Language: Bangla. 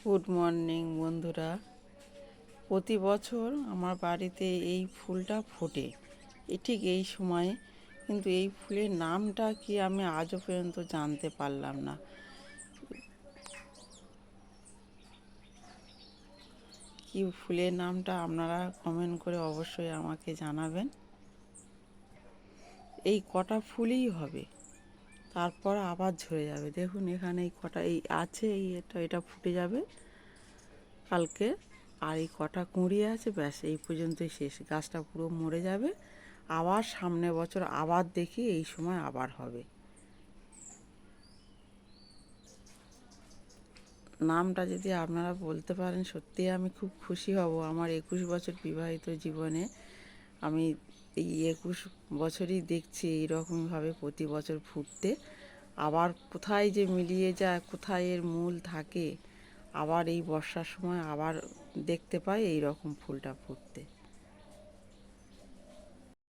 গুড মর্নিং বন্ধুরা। প্রতি বছর আমার বাড়িতে এই ফুলটা ফোটে। ঠিক এই সময়ে, কিন্তু এই ফুলের নামটা কি আমি আজও পর্যন্ত জানতে পারলাম না। কি ফুলের নামটা আপনারা কমেন্ট করে অবশ্যই আমাকে জানাবেন। এই কটা ফুলই হবে? তারপর আবার ঝরে যাবে। দেখুন এখানে এই কটা, এই আছে, এই এটা এটা ফুটে যাবে কালকে। আর এই কটা কুঁড়ি আছে, ব্যাস, এই পর্যন্তই শেষ। গাছটা পুরো মরে যাবে। আবার সামনে বছর আবার দেখি এই সময় আবার হবে। নামটা যদি আপনারা বলতে পারেন সত্যি আমি খুব খুশি হব আমার একুশ বছর বিবাহিত জীবনে। আমি এই একুশ বছরই দেখছি এইরকমভাবে প্রতি বছর ফুটতে। আবার কোথায় যে মিলিয়ে যায়, কোথায় এর মূল থাকে, আবার এই বর্ষার সময় আবার দেখতে পাই এই রকম ফুলটা ফুটতে।